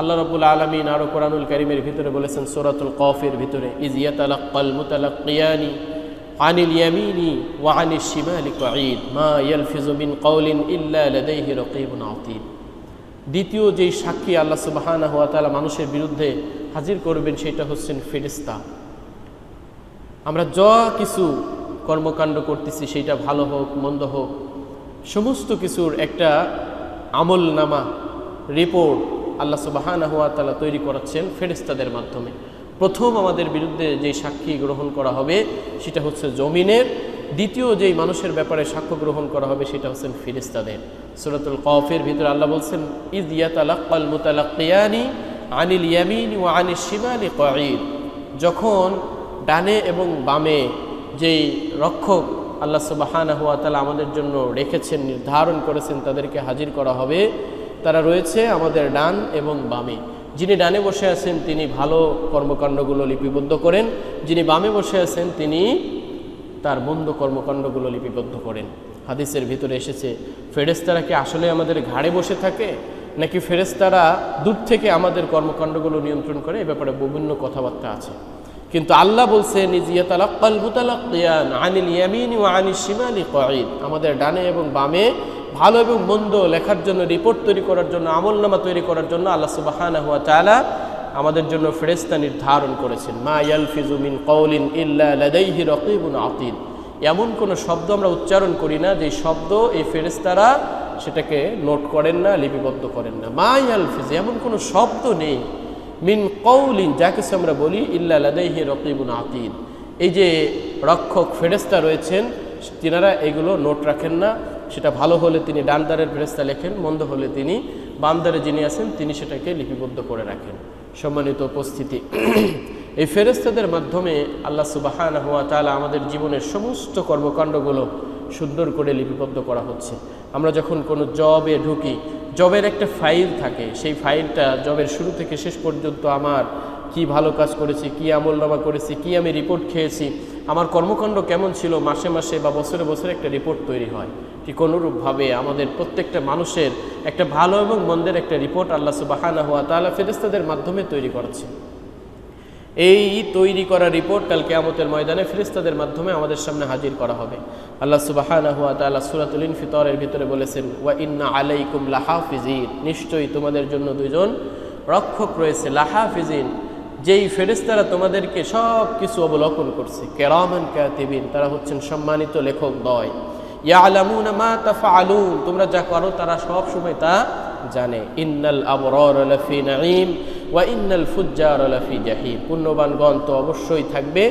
আল্লাহ রবুল আলমিন আরও কোরআনুল করিমের ভিতরে বলেছেন, সোরাতুল কফের ভিতরে মা কওলিন দ্বিতীয় যেই সাক্ষী আল্লাহ সুবহানাহু ওয়া তাআলা মানুষের বিরুদ্ধে হাজির করবেন, সেটা হচ্ছেন ফেরেশতা। আমরা যা কিছু কর্মকাণ্ড করতেছি, সেটা ভালো হোক, মন্দ হোক, সমস্ত কিছুর একটা আমল নামা রিপোর্ট আল্লাহ সুবাহানা হুয়া তালা তৈরি করাচ্ছেন ফেরিস্তাদের মাধ্যমে। প্রথম আমাদের বিরুদ্ধে যে সাক্ষী গ্রহণ করা হবে, সেটা হচ্ছে জমিনের। দ্বিতীয় যেই মানুষের ব্যাপারে সাক্ষ্য গ্রহণ করা হবে, সেটা হচ্ছেন ফিরিস্তাদের সুরতুল কফের ভিতরে আল্লাহ বলছেন ইদ ইয়াতালাক্কাল মুতালাক্কিয়ানি আনিল ইয়ামিন ও আনিল শিমালি কঈদ যখন ডানে এবং বামে যেই রক্ষক আল্লাহ সুবাহানা হুয়া তালা আমাদের জন্য রেখেছেন, নির্ধারণ করেছেন, তাদেরকে হাজির করা হবে তারা রয়েছে আমাদের ডান এবং বামে। যিনি ডানে বসে আছেন, তিনি ভালো কর্মকাণ্ডগুলো লিপিবদ্ধ করেন। যিনি বামে বসে আছেন, তিনি তার মন্দ কর্মকাণ্ডগুলো লিপিবদ্ধ করেন। হাদিসের ভিতরে এসেছে ফেরেস্তারা কি আসলে আমাদের ঘাড়ে বসে থাকে, নাকি ফেরেস্তারা দূর থেকে আমাদের কর্মকাণ্ডগুলো নিয়ন্ত্রণ করে? এ ব্যাপারে বিভিন্ন কথাবার্তা আছে। কিন্তু আল্লাহ বলছেন আমাদের ডানে এবং বামে ভালো এবং মন্দ লেখার জন্য রিপোর্ট তৈরি করার জন্য, আমলনামা তৈরি করার জন্য আল্লাহ সুবাহানা হুয়া তাআলা আমাদের জন্য ফেরেস্তা নির্ধারণ করেছেন। মা ইয়ালফিজু মিন কওলিন ইল্লা লাদাইহি রাকীবুন আতীদ। এমন কোনো শব্দ আমরা উচ্চারণ করি না যে শব্দ এই ফেরেস্তারা সেটাকে নোট করেন না, লিপিবদ্ধ করেন না। মা ইয়ালফিজ, এমন কোনো শব্দ নেই। মিন কৌলিন যা কিছু আমরা বলি, ইল্লা লাদাইহি রকিবুন আতিদ। এই যে রক্ষক ফেরেস্তা রয়েছেন, তিনারা এগুলো নোট রাখেন না। সেটা ভালো হলে তিনি ডানদারের ফেরেস্তা লেখেন, মন্দ হলে তিনি বামদারে যিনি আছেন তিনি সেটাকে লিপিবদ্ধ করে রাখেন। সম্মানিত উপস্থিতি। এই ফেরেস্তাদের মাধ্যমে আল্লাহ সুবাহান হুয়া তালা আমাদের জীবনের সমস্ত কর্মকাণ্ডগুলো সুন্দর করে লিপিবদ্ধ করা হচ্ছে। আমরা যখন কোনো জবে ঢুকি, জবের একটা ফাইল থাকে, সেই ফাইলটা জবের শুরু থেকে শেষ পর্যন্ত আমার কি ভালো কাজ করেছি, কি আমলনামা করেছি, কি আমি রিপোর্ট খেয়েছি আমার কর্মকাণ্ড কেমন ছিল? মাসে মাসে বা বছরে বছরে একটা রিপোর্ট তৈরি হয়। ঠিক অনুরূপভাবে আমাদের প্রত্যেকটা মানুষের একটা ভালো এবং মন্দের একটা রিপোর্ট আল্লাহ সুবাহানা হওয়া তালা ফেরেস্তাদের মাধ্যমে তৈরি করেছে। এই তৈরি করা রিপোর্ট কাল কেয়ামতের ময়দানে ফেরিস্তাদের মাধ্যমে আমাদের সামনে হাজির করা হবে। আল্লাহ সুবাহানা হুয়া তালা সুরাতুল ফিতরের ভিতরে বলেছেন, ওয়া ইন্না আলাইকুম লাহাফিজিন। নিশ্চয়ই তোমাদের জন্য দুজন রক্ষক রয়েছে লাহা লাহাফিজিন। যেই ফেরিস্তারা তোমাদেরকে সব কিছু অবলোকন করছে, কেরামান কাতিবিন, তারা হচ্ছেন সম্মানিত লেখক দয়। ইয়ালামুন মা তাফআলুন, তোমরা যা করো তারা সব সময় তা জানে। ইন্নাল আবরার লাফি নাঈম ওয়া ইন্নাল ফুজ্জার লাফি জাহিম। পুণ্যবানগণ তো অবশ্যই থাকবে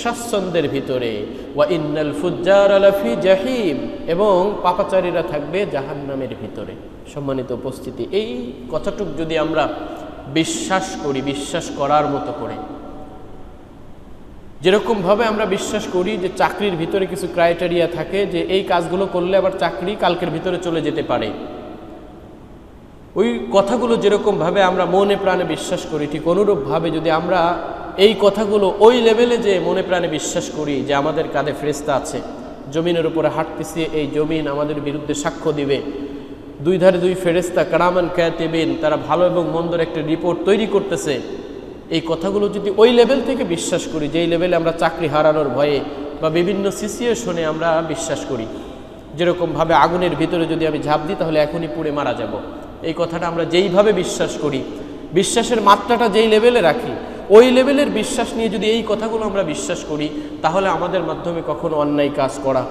স্বাচ্ছন্দ্যের ভিতরে। ওয়া ইন্নাল ফুজ্জার লাফি জাহিম, এবং পাপাচারীরা থাকবে জাহান্নামের ভিতরে। সম্মানিত উপস্থিতি, এই কথাটুক যদি আমরা বিশ্বাস করি, বিশ্বাস করার মতো করে। যেরকমভাবে আমরা বিশ্বাস করি যে চাকরির ভিতরে কিছু ক্রাইটেরিয়া থাকে যে এই কাজগুলো করলে আবার চাকরি কালকের ভিতরে চলে যেতে পারে। ওই কথাগুলো যেরকমভাবে আমরা মনে প্রাণে বিশ্বাস করি, ঠিক অনুরূপভাবে যদি আমরা এই কথাগুলো ওই লেভেলে যে মনে প্রাণে বিশ্বাস করি যে আমাদের কাঁধে ফেরেস্তা আছে, জমিনের উপরে হাঁটতেছি, এই জমিন আমাদের বিরুদ্ধে সাক্ষ্য দিবে দুই ধারে দুই ফেরেস্তা কারামান ক্যাতেবেন তারা ভালো এবং মন্দর একটা রিপোর্ট তৈরি করতেছে। এই কথাগুলো যদি ওই লেভেল থেকে বিশ্বাস করি, যেই লেভেলে আমরা চাকরি হারানোর ভয়ে বা বিভিন্ন সিচুয়েশনে আমরা বিশ্বাস করি, যেরকমভাবে আগুনের ভিতরে যদি আমি ঝাঁপ দিই, তাহলে এখনই পুড়ে মারা যাব। এই কথাটা আমরা যেইভাবে বিশ্বাস করি, বিশ্বাসের মাত্রাটা যেই লেভেলে রাখি, ওই লেভেলের বিশ্বাস নিয়ে যদি এই কথাগুলো আমরা বিশ্বাস করি, তাহলে আমাদের মাধ্যমে কখনো অন্যায় কাজ করা,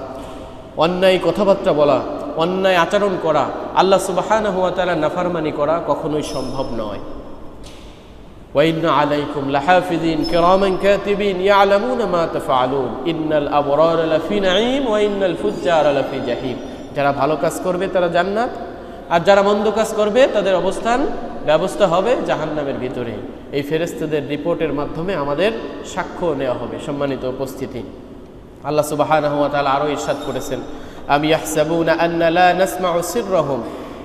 অন্যায় কথাবার্তা বলা অন্যায় আচরণ করা আল্লাহ সুবাহান হুয়া তালা নাফারমানি করা কখনোই সম্ভব নয় وإن عليكم لحافظين كراما كاتبين يعلمون ما تفعلون إن الأبرار لفي نعيم وإن الفجار لفي جحيم যারা ভালো কাজ করবে তারা জান্নাত আর যারা মন্দ কাজ করবে তাদের অবস্থান ব্যবস্থা হবে জাহান্নামের ভিতরে এই ফেরেস্তাদের রিপোর্টের মাধ্যমে আমাদের সাক্ষ্য নেওয়া হবে সম্মানিত উপস্থিতি আল্লাহ সুবাহানাহু ওয়া তাআলা আরো ইরশাদ করেছেন আন্না লা নাসমাউ সিররাহুম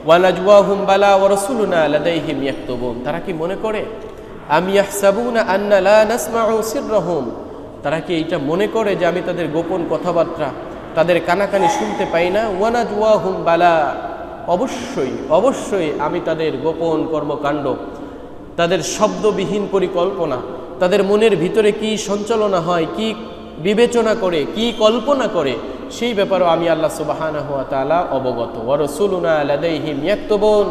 ওয়া নাজওয়াহুম বালা ওয়া রাসূলুনা লাদাইহিম ইয়াকতুবুন তারা কি মনে করে? আম ইয়াহসাবুনা আন্না লা নাসমাউ সিররাহুম তারা কি এইটা মনে করে যে আমি তাদের গোপন কথাবার্তা, তাদের কানাকানি শুনতে পাই না? ওয়া নাজওয়াহুম বালা অবশ্যই অবশ্যই আমি তাদের গোপন কর্মকাণ্ড, তাদের শব্দবিহীন পরিকল্পনা, তাদের মনের ভিতরে কি সঞ্চালনা হয়, কি বিবেচনা করে, কি কল্পনা করে, সেই ব্যাপারেও আমি আল্লাহ সুবাহানা হুয়া তালা অবগত। ওরসুলুনা আলাদাইহিম ইয়াক্তবন।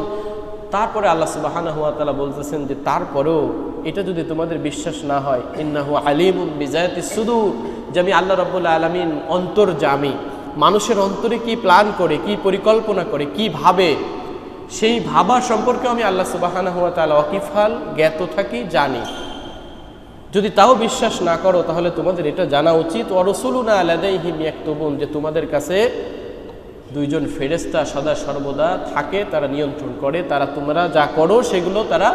তারপরে আল্লাহ সুবাহানা হুয়া তালা বলতেছেন যে, তারপরেও এটা যদি তোমাদের বিশ্বাস না হয়, ইন্নাহু আলিম বিজায়াতি সুদূর। যে আমি আল্লাহ রব্বুল্লা আলমিন অন্তর জামি মানুষের অন্তরে কি প্ল্যান করে, কি পরিকল্পনা করে, কি ভাবে? সেই ভাবা সম্পর্কে আমি আল্লাহ সুবাহানা হুয়া তালা অকিফাল জ্ঞাত থাকি, জানি। যদি তাও বিশ্বাস না করো, তাহলে তোমাদের এটা জানা উচিত। অরসুলুনা আলাদাই হিম একতবুন যে তোমাদের কাছে দুইজন ফেরেস্তা সদা সর্বদা থাকে, তারা নিয়ন্ত্রণ করে, তারা তোমরা যা করো সেগুলো তারা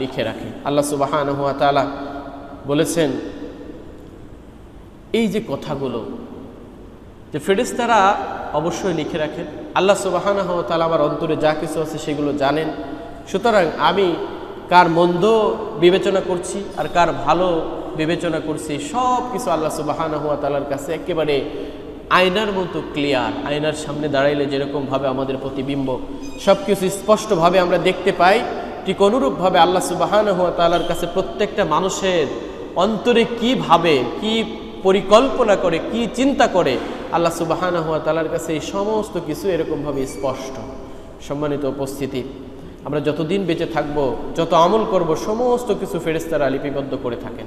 লিখে রাখে। আল্লাহ সুবাহান তালা বলেছেন, এই যে কথাগুলো, যে ফেরেস্তারা অবশ্যই লিখে রাখেন। আল্লাহ সুবাহানা তালা আমার অন্তরে যা কিছু আছে সেগুলো জানেন। সুতরাং আমি কার মন্দ বিবেচনা করছি আর কার ভালো বিবেচনা করছি, সব কিছু আল্লাহ সুবাহানা হুয়া তালার কাছে একেবারে আয়নার মতো ক্লিয়ার আয়নার সামনে দাঁড়াইলে যেরকমভাবে আমাদের প্রতিবিম্ব সব কিছু স্পষ্টভাবে আমরা দেখতে পাই। ঠিক অনুরূপভাবে আল্লাহ সুবাহানা হুয়া তালার কাছে প্রত্যেকটা মানুষের অন্তরে কি ভাবে, কি পরিকল্পনা করে, কি চিন্তা করে, আল্লাহ সুবাহানা হুয়া তালার কাছে এই সমস্ত কিছু এরকমভাবে স্পষ্ট। সম্মানিত উপস্থিতি। আমরা যতদিন বেঁচে থাকব যত আমল করব সমস্ত কিছু ফেরেস্তারা লিপিবদ্ধ করে থাকেন।